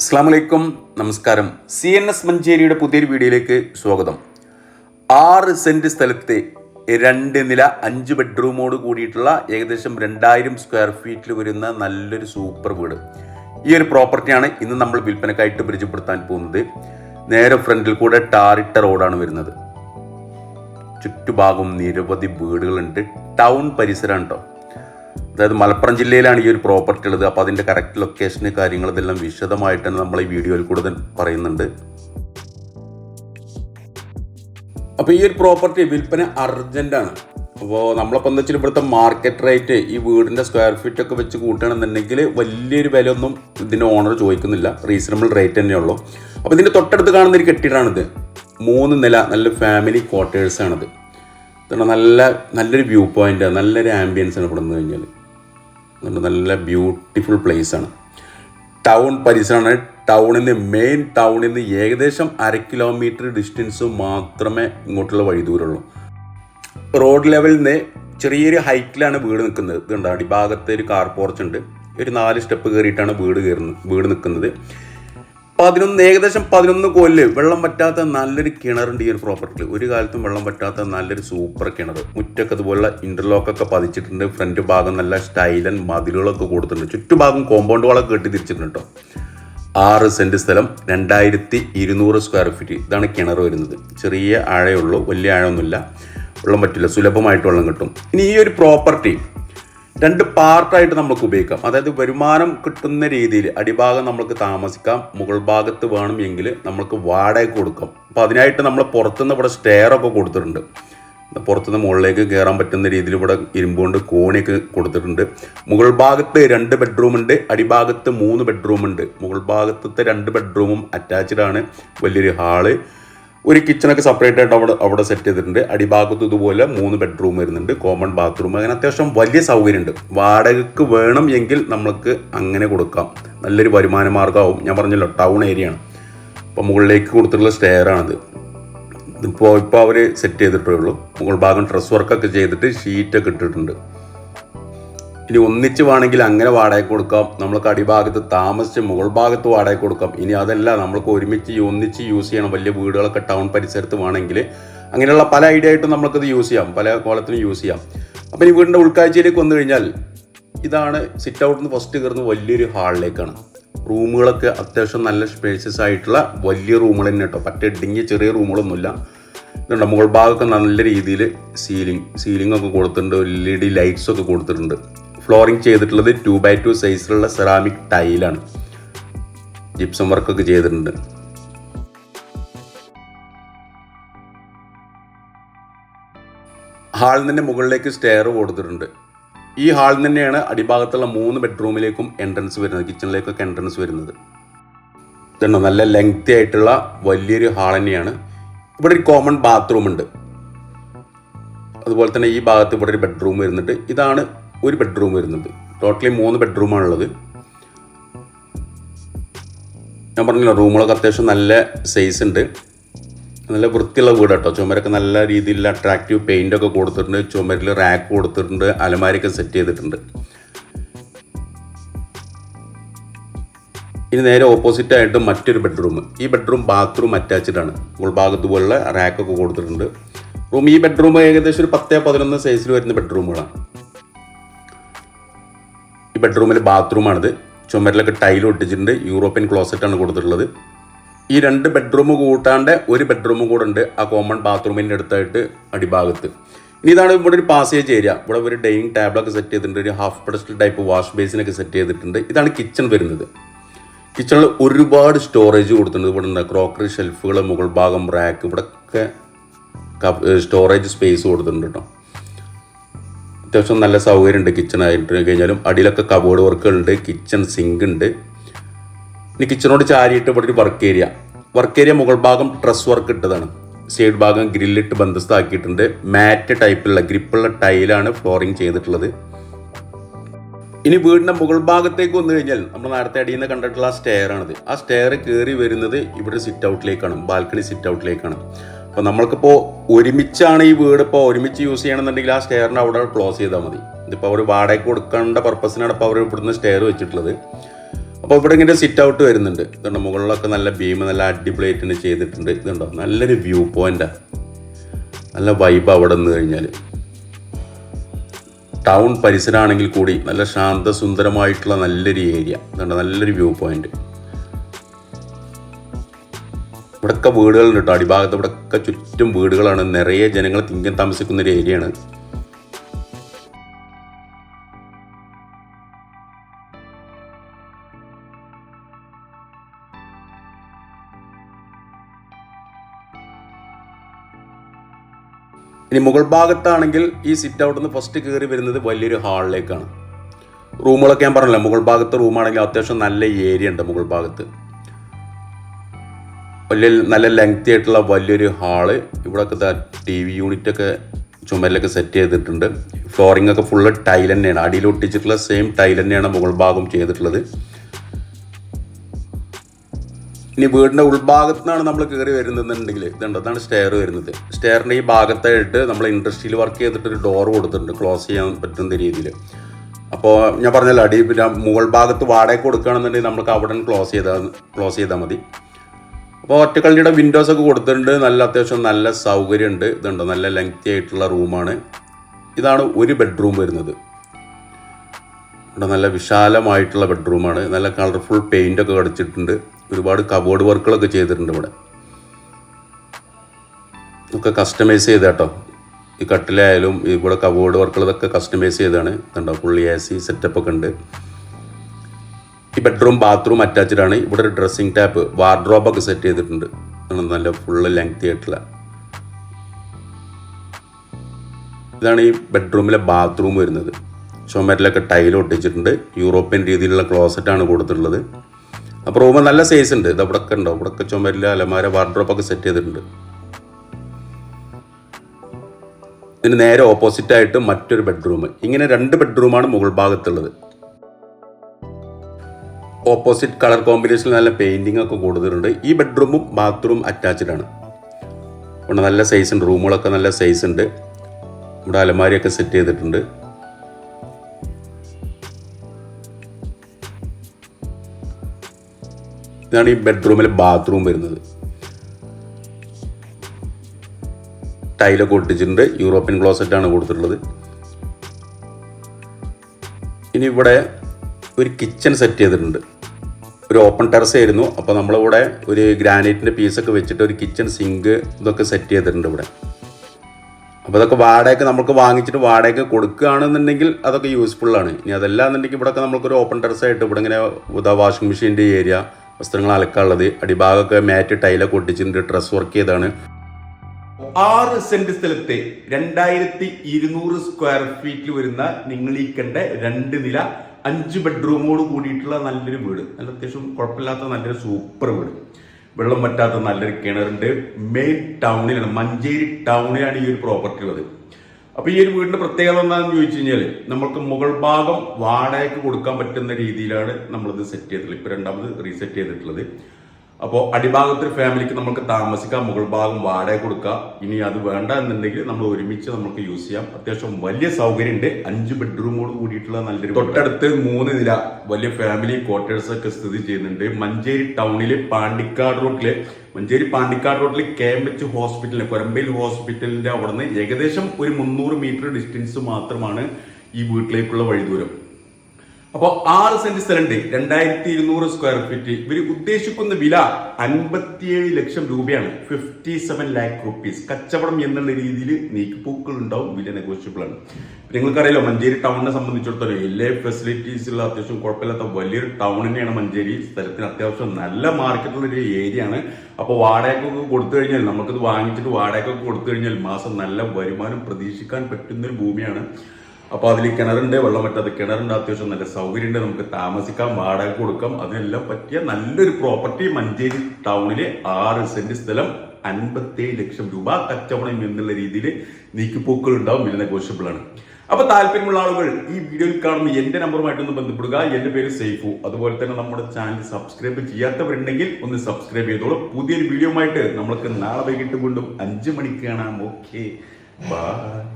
അസ്സാം വലൈക്കും നമസ്കാരം. സി എൻ എസ് മഞ്ചേരിയുടെ പുതിയൊരു വീഡിയോയിലേക്ക് സ്വാഗതം. ആറ് സെന്റ് സ്ഥലത്തെ രണ്ട് നില അഞ്ച് ബെഡ്റൂമോട് കൂടിയിട്ടുള്ള ഏകദേശം രണ്ടായിരം സ്ക്വയർ ഫീറ്റിൽ വരുന്ന നല്ലൊരു സൂപ്പർ വീട്. ഈ ഒരു പ്രോപ്പർട്ടിയാണ് ഇന്ന് നമ്മൾ വിൽപ്പനക്കായിട്ട് പരിചയപ്പെടുത്താൻ പോകുന്നത്. നേരെ ഫ്രണ്ടിൽ കൂടെ ടാറിട്ട റോഡാണ് വരുന്നത്. ചുറ്റുഭാഗം നിരവധി വീടുകളുണ്ട്. ടൗൺ പരിസരമാണ് കേട്ടോ അതായത് മലപ്പുറം ജില്ലയിലാണ് ഈ ഒരു പ്രോപ്പർട്ടി ഉള്ളത്. അപ്പോൾ അതിന്റെ കറക്റ്റ് ലൊക്കേഷന് കാര്യങ്ങൾ ഇതെല്ലാം തന്നെ നമ്മൾ ഈ വീഡിയോയിൽ കൂടുതൽ പറയുന്നുണ്ട്. അപ്പോൾ ഈ ഒരു പ്രോപ്പർട്ടി വിൽപ്പന അർജന്റാണ് അപ്പോൾ നമ്മളിപ്പോൾ എന്താ വെച്ചാൽ ഇവിടുത്തെ മാർക്കറ്റ് റേറ്റ് ഈ വീടിന്റെ സ്ക്വയർ ഫീറ്റ് ഒക്കെ വെച്ച് കൂട്ടുകയാണെന്നുണ്ടെങ്കിൽ വലിയൊരു വില ഒന്നും ഇതിന്റെ ഓണർ ചോദിക്കുന്നില്ല റീസണബിൾ റേറ്റ് തന്നെയുള്ളൂ അപ്പോൾ ഇതിന്റെ തൊട്ടടുത്ത് കാണുന്ന ഒരു കെട്ടിടമാണിത്. മൂന്ന് നില നല്ല ഫാമിലി ഇത് നല്ല നല്ലൊരു വ്യൂ പോയിന്റ് നല്ലൊരു ആംബിയൻസ് ആണ് ഇവിടെ നിന്ന് കഴിഞ്ഞാൽ അതുകൊണ്ട് നല്ല ബ്യൂട്ടിഫുൾ ആണ്. ടൗൺ പരിസരമാണ്. ടൗണിൽ മെയിൻ ടൗണിൽ നിന്ന് ഏകദേശം അര കിലോമീറ്റർ ഡിസ്റ്റൻസ് മാത്രമേ ഇങ്ങോട്ടുള്ള വഴി ദൂരമുള്ളൂ. റോഡ് ലെവലിൽ നിന്ന് ചെറിയൊരു ഹൈറ്റിലാണ് വീട് നിൽക്കുന്നത്. ഇതുണ്ട് അടിഭാഗത്ത് ഒരു കാർ പോർച്ച് ഉണ്ട്. ഒരു നാല് സ്റ്റെപ്പ് കയറിയിട്ടാണ് വീട് കയറുന്നത് വീട് നിൽക്കുന്നത്. പതിനൊന്ന് ഏകദേശം പതിനൊന്ന് കൊല്ല്. വെള്ളം പറ്റാത്ത നല്ലൊരു കിണറുണ്ട് ഈ ഒരു പ്രോപ്പർട്ടിയിൽ ഒരു കാലത്തും വെള്ളം പറ്റാത്ത നല്ലൊരു സൂപ്പർ കിണർ മുറ്റൊക്കെ അതുപോലെ ഇന്റർലോക്കൊക്കെ പതിച്ചിട്ടുണ്ട്. ഫ്രണ്ട് ഭാഗം നല്ല സ്റ്റൈലൻ മതിലുകളൊക്കെ കൊടുത്തിട്ടുണ്ട്. ചുറ്റുഭാഗം കോമ്പൗണ്ട് വളൊക്കെ കെട്ടി തിരിച്ചിട്ടുണ്ട് കേട്ടോ ആറ് സെന്റ് സ്ഥലം രണ്ടായിരത്തി ഇരുന്നൂറ് സ്ക്വയർ ഫീറ്റ് ഇതാണ് കിണർ വരുന്നത്. ചെറിയ ആഴയുള്ളൂ വലിയ ആഴമൊന്നുമില്ല. വെള്ളം പറ്റില്ല. സുലഭമായിട്ട് വെള്ളം കിട്ടും. ഇനി ഈ ഒരു പ്രോപ്പർട്ടി രണ്ട് പാർട്ടായിട്ട് നമുക്ക് ഉപയോഗിക്കാം. അതായത് വരുമാനം കിട്ടുന്ന രീതിയിൽ അടിഭാഗം നമ്മൾക്ക് താമസിക്കാം മുകൾ ഭാഗത്ത് വേണമെങ്കിൽ നമ്മൾക്ക് വാടക കൊടുക്കാം. അപ്പോൾ അതിനായിട്ട് നമ്മൾ പുറത്തുനിന്ന് ഇവിടെ സ്റ്റെയർ ഒക്കെ കൊടുത്തിട്ടുണ്ട്. പുറത്തുനിന്ന് മുകളിലേക്ക് കയറാൻ പറ്റുന്ന രീതിയിൽ ഇവിടെ ഇരുമ്പുകൊണ്ട് കോണിയൊക്കെ കൊടുത്തിട്ടുണ്ട്. മുകൾ ഭാഗത്ത് രണ്ട് ബെഡ്റൂം ഉണ്ട് അടിഭാഗത്ത് മൂന്ന് ബെഡ്റൂം ഉണ്ട്. മുകൾ ഭാഗത്തത്തെ രണ്ട് ബെഡ്റൂമും അറ്റാച്ച്ഡ് ആണ്. വലിയൊരു ഹാൾ ഒരു കിച്ചണൊക്കെ സെപ്പറേറ്റ് ആയിട്ട് അവിടെ അവിടെ സെറ്റ് ചെയ്തിട്ടുണ്ട്. അടിഭാഗത്ത് ഇതുപോലെ മൂന്ന് ബെഡ്റൂം വരുന്നുണ്ട്. കോമൺ ബാത്റൂം അങ്ങനെ അത്യാവശ്യം വലിയ സൗകര്യമുണ്ട്. വാടകയ്ക്ക് വേണം എങ്കിൽ നമ്മൾക്ക് അങ്ങനെ കൊടുക്കാം. നല്ലൊരു വരുമാന മാർഗമാവും. ഞാൻ പറഞ്ഞല്ലോ ടൗൺ ഏരിയ ആണ്. അപ്പോൾ മുകളിലേക്ക് കൊടുത്തിട്ടുള്ള സ്റ്റെയർ ആണിത്. ഇപ്പോൾ ഇപ്പോൾ അവർ സെറ്റ് ചെയ്തിട്ടേ ഉള്ളൂ. മുകൾ ഭാഗം ഡ്രസ് വർക്കൊക്കെ ചെയ്തിട്ട് ഷീറ്റൊക്കെ ഇട്ടിട്ടുണ്ട്. ഇനി ഒന്നിച്ച് വേണമെങ്കിൽ അങ്ങനെ വാടക കൊടുക്കാം. നമ്മൾക്ക് അടിഭാഗത്ത് താമസിച്ച് മുകൾ ഭാഗത്ത് വാടക കൊടുക്കാം. ഇനി അതല്ല നമ്മൾക്ക് ഒരുമിച്ച് ഒന്നിച്ച് യൂസ് ചെയ്യണം. വലിയ വീടുകളൊക്കെ ടൗൺ പരിസരത്ത് വേണമെങ്കിൽ അങ്ങനെയുള്ള പല ഐഡിയ ആയിട്ടും നമ്മൾക്കത് യൂസ് ചെയ്യാം. പല കോലത്തിനും യൂസ് ചെയ്യാം. അപ്പം ഈ വീടിന്റെ ഉൾക്കാഴ്ചയിലേക്ക് വന്നു കഴിഞ്ഞാൽ ഇതാണ് സിറ്റ് ഔട്ടിൽ നിന്ന് ഫസ്റ്റ് കയറുന്ന വലിയൊരു ഹാളിലേക്കാണ്. റൂമുകളൊക്കെ അത്യാവശ്യം നല്ല സ്പേഷ്യസ് ആയിട്ടുള്ള വലിയ റൂമുകൾ തന്നെ കേട്ടോ. പറ്റ ഇടുങ്ങിയ ചെറിയ റൂമുകളൊന്നുമില്ല. ഇതുണ്ട് മുകൾ ഭാഗമൊക്കെ നല്ല രീതിയിൽ സീലിംഗ് സീലിംഗ് ഒക്കെ കൊടുത്തിട്ടുണ്ട്. എൽ ഇ ഡി ലൈറ്റ്സ് ഒക്കെ കൊടുത്തിട്ടുണ്ട്. ഫ്ലോറിംഗ് ചെയ്തിട്ടുള്ളത് ടു ബൈ ടു സൈസിലുള്ള സെറാമിക് ടൈലാണ് ജിപ്സം വർക്കൊക്കെ ചെയ്തിട്ടുണ്ട്. ഹാളിൽ നിന്ന് മുകളിലേക്ക് സ്റ്റെയർ കൊടുത്തിട്ടുണ്ട്. ഈ ഹാളിൽ തന്നെയാണ് അടിഭാഗത്തുള്ള മൂന്ന് ബെഡ്റൂമിലേക്കും എൻട്രൻസ് വരുന്നത് കിച്ചണിലേക്കൊക്കെ എൻട്രൻസ് വരുന്നത്. ഇതുണ്ടോ? നല്ല ലെങ്തി ആയിട്ടുള്ള വലിയൊരു ഹാൾ തന്നെയാണ്. ഇവിടെ ഒരു കോമൺ ബാത്റൂം ഉണ്ട്. അതുപോലെ തന്നെ ഈ ഭാഗത്ത് ഇവിടെ ഒരു ബെഡ്റൂം വരുന്നുണ്ട്. ഇതാണ് ഒരു ബെഡ്റൂം വരുന്നുണ്ട്. ടോട്ടലി മൂന്ന് ബെഡ്റൂമാണുള്ളത് ഞാൻ പറഞ്ഞല്ലോ റൂമുകളൊക്കെ അത്യാവശ്യം നല്ല സൈസ് ഉണ്ട്. നല്ല വൃത്തിയുള്ള വീട് കേട്ടോ ചുമരൊക്കെ നല്ല രീതിയിൽ അട്രാക്റ്റീവ് പെയിന്റൊക്കെ കൊടുത്തിട്ടുണ്ട്. ചുമരിൽ റാക്ക് കൊടുത്തിട്ടുണ്ട്. അലമാരിയൊക്കെ സെറ്റ് ചെയ്തിട്ടുണ്ട്. ഇനി നേരെ ഓപ്പോസിറ്റ് ആയിട്ട് മറ്റൊരു ബെഡ്റൂം ഈ ബെഡ്റൂം ബാത്റൂം അറ്റാച്ച്ഡ് ആണ്. ഉൾഭാഗത്ത് പോലുള്ള റാക്കൊക്കെ കൊടുത്തിട്ടുണ്ട്. റൂം ഈ ബെഡ്റൂം ഏകദേശം ഒരു പത്തേ പതിനൊന്ന് സൈസിൽ വരുന്ന ബെഡ്റൂമുകളാണ് ഈ ബെഡ്റൂമിൽ ബാത്റൂമാണിത് ചുമരിലൊക്കെ ടൈൽ ഒട്ടിച്ചിട്ടുണ്ട്. യൂറോപ്യൻ ക്ലോസറ്റാണ് കൊടുത്തിട്ടുള്ളത്. ഈ രണ്ട് ബെഡ്റൂം കൂട്ടാണ്ട് ഒരു ബെഡ്റൂം കൂടെ ഉണ്ട് ആ കോമൺ ബാത്റൂമിന്റെ അടുത്തായിട്ട് അടിഭാഗത്ത്. ഇനി ഇതാണ് ഇവിടെ ഒരു പാസേജ് ഏരിയ ഇവിടെ ഒരു ഡൈനിങ് ടേബിളൊക്കെ സെറ്റ് ചെയ്തിട്ടുണ്ട്. ഒരു ഹാഫ് പെഡസ്റ്റൽ ടൈപ്പ് വാഷ് ബേസിനൊക്കെ സെറ്റ് ചെയ്തിട്ടുണ്ട്. ഇതാണ് കിച്ചൺ വരുന്നത്. കിച്ചണിൽ ഒരുപാട് സ്റ്റോറേജ് കൊടുത്തിട്ടുണ്ട്. ഇവിടെ ഉണ്ട് ക്രോക്കറി ഷെൽഫുകൾ മുകൾ ഭാഗം റാക്ക് ഇവിടെയൊക്കെ സ്റ്റോറേജ് സ്പേസ് കൊടുത്തിട്ടുണ്ട് കേട്ടോ അത്യാവശ്യം നല്ല സൗകര്യമുണ്ട് കിച്ചൺ ആയിട്ട് കഴിഞ്ഞാലും അടിയിലൊക്കെ കബോർഡ് വർക്കുകളുണ്ട് കിച്ചൺ സിങ്ക് ഉണ്ട്. ഇനി കിച്ചണോട് ചാരിയിട്ട് ഇവിടെ ഒരു വർക്ക് ഏരിയ വർക്ക് ഏരിയ മുകൾ ഭാഗം ഡ്രസ് വർക്ക് ഇട്ടതാണ്. സൈഡ് ഭാഗം ഗ്രില്ലിട്ട് ബന്ധസ്ഥാക്കിയിട്ടുണ്ട് മാറ്റ് ടൈപ്പിലുള്ള ഗ്രിപ്പുള്ള ടൈലാണ് ഫ്ലോറിങ് ചെയ്തിട്ടുള്ളത്. ഇനി വീടിന്റെ മുകൾ ഭാഗത്തേക്ക് വന്നു കഴിഞ്ഞാൽ നമ്മൾ നേരത്തെ അടിയിൽ നിന്ന് കണ്ടിട്ടുള്ള ആ സ്റ്റെയർ ആണത്. ആ സ്റ്റെയർ കയറി വരുന്നത് ഇവിടെ സിറ്റ് ഔട്ടിലേക്കാണ് ബാൽക്കണി സിറ്റ് ഔട്ടിലേക്കാണ് അപ്പോൾ നമ്മൾക്കിപ്പോൾ ഒരുമിച്ചാണ് ഈ വീട് ഇപ്പോൾ ഒരുമിച്ച് യൂസ് ചെയ്യണമെന്നുണ്ടെങ്കിൽ ആ സ്റ്റെയറിന്റെ അവിടെ ക്ലോസ് ചെയ്താൽ മതി. ഇതിപ്പോൾ അവർ വാടക കൊടുക്കേണ്ട പർപ്പസിനാണ് ഇപ്പോൾ അവർ ഇവിടുന്ന് സ്റ്റെയർ വെച്ചിട്ടുള്ളത്. അപ്പോൾ ഇവിടെ ഇങ്ങനെ സിറ്റ് ഔട്ട് വരുന്നുണ്ട്. ഇതുണ്ട് മുകളിലൊക്കെ നല്ല ബീം നല്ല അടിപൊളിയായിട്ട് ചെയ്തിട്ടുണ്ട്. ഇതുണ്ടോ? നല്ലൊരു വ്യൂ പോയിന്റാണ് നല്ല വൈബ് അവിടെ നിന്ന് കഴിഞ്ഞാൽ ടൗൺ പരിസരമാണെങ്കിൽ കൂടി നല്ല ശാന്തസുന്ദരമായിട്ടുള്ള നല്ലൊരു ഏരിയ ഇതുണ്ട് നല്ലൊരു വ്യൂ പോയിന്റ് ഇവിടെയൊക്കെ വീടുകളുണ്ട് കേട്ടോ അടിഭാഗത്ത് ഇവിടെയൊക്കെ ചുറ്റും വീടുകളാണ്. നിറയെ ജനങ്ങൾ തിങ്ങി താമസിക്കുന്ന ഒരു ഏരിയയാണ് ഇനി മുകൾ ഭാഗത്താണെങ്കിൽ ഈ സിറ്റ് ഔട്ട് നിന്ന് ഫസ്റ്റ് കയറി വരുന്നത് വലിയൊരു ഹാളിലേക്കാണ് റൂമുകളൊക്കെ ഞാൻ പറഞ്ഞല്ലോ മുകൾ ഭാഗത്ത് റൂമാണെങ്കിൽ അത്യാവശ്യം നല്ല ഏരിയ ഉണ്ട് മുകൾ ഭാഗത്ത്. വലിയ നല്ല ലെങ്തി ആയിട്ടുള്ള വലിയൊരു ഹാൾ ഇവിടെയൊക്കെ ടി വി യൂണിറ്റ് ഒക്കെ ചുമരിലൊക്കെ സെറ്റ് ചെയ്തിട്ടുണ്ട്. ഫ്ലോറിംഗ് ഒക്കെ ഫുള്ള് ടൈൽ തന്നെയാണ്. അടിയിൽ ഒട്ടിച്ചിട്ടുള്ള സെയിം ടൈൽ തന്നെയാണ് മുകൾ ഭാഗം ചെയ്തിട്ടുള്ളത്. ഇനി വീടിന്റെ ഉൾഭാഗത്തു നിന്നാണ് നമ്മൾ കയറി വരുന്നതെന്നുണ്ടെങ്കിൽ ഇതുണ്ട് അതാണ് സ്റ്റെയർ വരുന്നത്. സ്റ്റെയറിന്റെ ഈ ഭാഗത്തായിട്ട് നമ്മൾ ഇൻഡസ്ട്രിയിൽ വർക്ക് ചെയ്തിട്ട് ഒരു ഡോർ കൊടുത്തിട്ടുണ്ട്. ക്ലോസ് ചെയ്യാൻ പറ്റുന്ന രീതിയിൽ. അപ്പോൾ ഞാൻ പറഞ്ഞല്ലോ അടി പിന്നെ മുകൾ ഭാഗത്ത് വാടക കൊടുക്കുകയാണെന്നുണ്ടെങ്കിൽ നമുക്ക് അവിടെ ക്ലോസ് ചെയ്താൽ ക്ലോസ് ചെയ്താൽ മതി. അപ്പോൾ ഒറ്റക്കള്ളിയുടെ വിൻഡോസ് ഒക്കെ കൊടുത്തിട്ടുണ്ട്. നല്ല അത്യാവശ്യം നല്ല സൗകര്യമുണ്ട്. ഇതുണ്ട്? നല്ല ലെങ്തി ആയിട്ടുള്ള റൂമാണ് ഇതാണ് ഒരു ബെഡ്റൂം വരുന്നത്. ഇവിടെ നല്ല വിശാലമായിട്ടുള്ള ബെഡ്റൂമാണ് നല്ല കളർഫുൾ പെയിന്റ് ഒക്കെ കടിച്ചിട്ടുണ്ട്. ഒരുപാട് കബോർഡ് വർക്കുകളൊക്കെ ചെയ്തിട്ടുണ്ട് ഇവിടെ. ഒക്കെ കസ്റ്റമൈസ് ചെയ്ത കേട്ടോ ഈ കട്ടിലായാലും ഇവിടെ കബോർഡ് വർക്കുകൾ ഇതൊക്കെ കസ്റ്റമൈസ് ചെയ്താണ് കണ്ടോ? ഫുള്ളി എ സി സെറ്റപ്പ് ഒക്കെ ഉണ്ട്. ഈ ബെഡ്റൂം ബാത്റൂം അറ്റാച്ച്ഡ് ആണ്. ഇവിടെ ഒരു ഡ്രസ്സിംഗ് ടാപ്പ് വാർഡ്രോബ് ഒക്കെ സെറ്റ് ചെയ്തിട്ടുണ്ട്. നല്ല ഫുള്ള് ലെങ്തി ആയിട്ടുള്ള. ഇതാണ് ഈ ബെഡ്റൂമിലെ ബാത്റൂം വരുന്നത്. ചുമരിലൊക്കെ ടൈൽ ഒട്ടിച്ചിട്ടുണ്ട്. യൂറോപ്യൻ രീതിയിലുള്ള ക്ലോസറ്റ് ആണ് കൊടുത്തിട്ടുള്ളത്. അപ്പോൾ റൂം നല്ല സൈസ് ഉണ്ട്. ഇത് അവിടെ ഒക്കെ ഉണ്ടോ? ഇവിടെ ഒക്കെ ചുമരിൽ അലമാര വാർഡ്രോപ്പ് ഒക്കെ സെറ്റ് ചെയ്തിട്ടുണ്ട്. ഇതിന് നേരെ ഓപ്പോസിറ്റ് ആയിട്ട് മറ്റൊരു ബെഡ്റൂം ഇങ്ങനെ രണ്ട് ബെഡ്റൂമാണ് മുകൾ ഭാഗത്തുള്ളത്. ഓപ്പോസിറ്റ് കളർ കോമ്പിനേഷനിൽ നല്ല പെയിന്റിംഗ് ഒക്കെ കൊടുത്തിട്ടുണ്ട്. ഈ ബെഡ്റൂമും ബാത്റൂം അറ്റാച്ച്ഡ് ആണ്. ഇവിടെ നല്ല സൈസ് ഉണ്ട്. റൂമുകളൊക്കെ നല്ല സൈസ് ഉണ്ട്. ഇവിടെ അലമാരിയൊക്കെ സെറ്റ് ചെയ്തിട്ടുണ്ട്. ഇതാണ് ഈ ബെഡ്റൂമിൽ ബാത്റൂം വരുന്നത്. ടൈലൊക്കെ ഒട്ടിച്ചിട്ടുണ്ട്. യൂറോപ്യൻ ക്ലോസറ്റാണ് കൊടുത്തിട്ടുള്ളത്. ഇനി ഇവിടെ ഒരു കിച്ചൺ സെറ്റ് ചെയ്തിട്ടുണ്ട്. ഒരു ഓപ്പൺ ടെറസ് ആയിരുന്നു. അപ്പോൾ നമ്മളിവിടെ ഒരു ഗ്രാനൈറ്റിന്റെ പീസൊക്കെ വെച്ചിട്ട് ഒരു കിച്ചൺ സിങ്ക് ഇതൊക്കെ സെറ്റ് ചെയ്തിട്ടുണ്ട് ഇവിടെ. അപ്പോൾ അതൊക്കെ വാടകയ്ക്ക് നമുക്ക് വാങ്ങിച്ചിട്ട് വാടകയ്ക്ക് കൊടുക്കുകയാണെന്നുണ്ടെങ്കിൽ അതൊക്കെ യൂസ്ഫുള്ളാണ് ഇനി അതല്ല എന്നുണ്ടെങ്കിൽ ഇവിടെയൊക്കെ നമുക്കൊരു ഓപ്പൺ ടെറസ് ആയിട്ട് ഇവിടെ ഇങ്ങനെ ഉദാ വാഷിംഗ് മെഷീന്റെ ഏരിയ വസ്ത്രങ്ങൾ അലക്കാനുള്ളത് അടിഭാഗമൊക്കെ മാറ്റ് ടൈലൊക്കെ ഒട്ടിച്ചിട്ടുണ്ട്. ഡ്രസ് വർക്ക് ചെയ്താണ് ആറ് സെന്റ് സ്ഥലത്തെ രണ്ടായിരത്തി ഇരുന്നൂറ് സ്ക്വയർ ഫീറ്റിൽ വരുന്ന നിങ്ങൾ ഈ കണ്ട രണ്ട് നില അഞ്ച് ബെഡ്റൂമോട് കൂടിയിട്ടുള്ള നല്ലൊരു വീട്. നല്ല അത്യാവശ്യം കുഴപ്പമില്ലാത്ത നല്ലൊരു സൂപ്പർ വീട്. വെള്ളം പറ്റാത്ത നല്ലൊരു കിണറുണ്ട്. മെയിൻ ടൗണിലാണ് മഞ്ചേരി ടൗണിലാണ് ഈ ഒരു പ്രോപ്പർട്ടി ഉള്ളത്. അപ്പൊ ഈ ഒരു വീടിന്റെ പ്രത്യേകത എന്താണെന്ന് ചോദിച്ചു കഴിഞ്ഞാൽ നമ്മൾക്ക് മുകൾ ഭാഗം വാടകയ്ക്ക് കൊടുക്കാൻ പറ്റുന്ന രീതിയിലാണ് നമ്മളിത് സെറ്റ് ചെയ്തിട്ടുള്ളത്. ഇപ്പൊ രണ്ടാമത് റീസെറ്റ് ചെയ്തിട്ടുള്ളത്. അപ്പോൾ അടിഭാഗത്തൊരു ഫാമിലിക്ക് നമുക്ക് താമസിക്കാം മുകൾ ഭാഗം വാടക കൊടുക്കുക ഇനി അത് വേണ്ട എന്നുണ്ടെങ്കിൽ നമ്മൾ ഒരുമിച്ച് നമുക്ക് യൂസ് ചെയ്യാം. അത്യാവശ്യം വലിയ സൗകര്യമുണ്ട്. അഞ്ച് ബെഡ്റൂമോട് കൂടിയിട്ടുള്ള നല്ലൊരു തൊട്ടടുത്ത് മൂന്ന് നില വലിയ ഫാമിലി ക്വാർട്ടേഴ്സ് ഒക്കെ സ്ഥിതി ചെയ്യുന്നുണ്ട്. മഞ്ചേരി ടൗണിലെ പാണ്ടിക്കാട് റോട്ടിലെ മഞ്ചേരി പാണ്ടിക്കാട് റോഡിൽ കെ എം എച്ച് ഹോസ്പിറ്റലിൽ കൊരമ്പയിൽ ഹോസ്പിറ്റലിന്റെ അവിടുന്ന് ഏകദേശം ഒരു മുന്നൂറ് മീറ്റർ ഡിസ്റ്റൻസ് മാത്രമാണ് ഈ വീട്ടിലേക്കുള്ള വഴിദൂരം. അപ്പോൾ ആറ് സെന്റ് സ്ഥലമുണ്ട്. രണ്ടായിരത്തി ഇരുന്നൂറ് സ്ക്വയർ ഫീറ്റ് ഇവർ ഉദ്ദേശിക്കുന്ന വില അൻപത്തിയേഴ് ലക്ഷം രൂപയാണ്. ഫിഫ്റ്റി സെവൻ ലാക്ക് റുപ്പീസ് കച്ചവടം എന്നുള്ള രീതിയിൽ നീക്കുപോക്കുകൾ ഉണ്ടാവും വില നെഗോഷ്യബിൾ ആണ്. നിങ്ങൾക്കറിയാലോ മഞ്ചേരി ടൗണിനെ സംബന്ധിച്ചിടത്തോളം എല്ലാ ഫെസിലിറ്റീസ് ഉള്ള അത്യാവശ്യം കുഴപ്പമില്ലാത്ത വലിയൊരു ടൗൺ തന്നെയാണ് മഞ്ചേരി. സ്ഥലത്തിന് അത്യാവശ്യം നല്ല മാർക്കറ്റുള്ള ഒരു ഏരിയ ആണ്. അപ്പോൾ വാടകയ്ക്കൊക്കെ കൊടുത്തു കഴിഞ്ഞാൽ നമുക്കിത് വാങ്ങിച്ചിട്ട് വാടകയ്ക്കൊക്കെ കൊടുത്തു കഴിഞ്ഞാൽ മാസം നല്ല വരുമാനം പ്രതീക്ഷിക്കാൻ പറ്റുന്ന ഒരു ഭൂമിയാണ്. അപ്പോൾ അതിൽ കിണറുണ്ട് വെള്ളം പറ്റാതെ കിണറുണ്ട് അത്യാവശ്യം നല്ല സൗകര്യമുണ്ട് നമുക്ക് താമസിക്കാം വാടക കൊടുക്കാം. അതിനെല്ലാം പറ്റിയ നല്ലൊരു പ്രോപ്പർട്ടി മഞ്ചേരി ടൗണിലെ ആറ് സെന്റ് സ്ഥലം അൻപത്തേഴ് ലക്ഷം രൂപ കച്ചവടം എന്നുള്ള രീതിയിൽ നീക്കിപ്പോക്കുകൾ ഉണ്ടാവും വില നെഗോഷ്യബിൾ ആണ്. അപ്പൊ താല്പര്യമുള്ള ആളുകൾ ഈ വീഡിയോയിൽ കാണുന്ന എന്റെ നമ്പറുമായിട്ടൊന്ന് ബന്ധപ്പെടുക. എന്റെ പേര് സേഫു. അതുപോലെ തന്നെ നമ്മുടെ ചാനൽ സബ്സ്ക്രൈബ് ചെയ്യാത്തവരുണ്ടെങ്കിൽ ഒന്ന് സബ്സ്ക്രൈബ് ചെയ്തോളൂ. പുതിയൊരു വീഡിയോ ആയിട്ട് നമ്മൾക്ക് നാളെ വൈകിട്ട് വീണ്ടും അഞ്ചു മണിക്ക് കാണാം ഓക്കെ ബൈ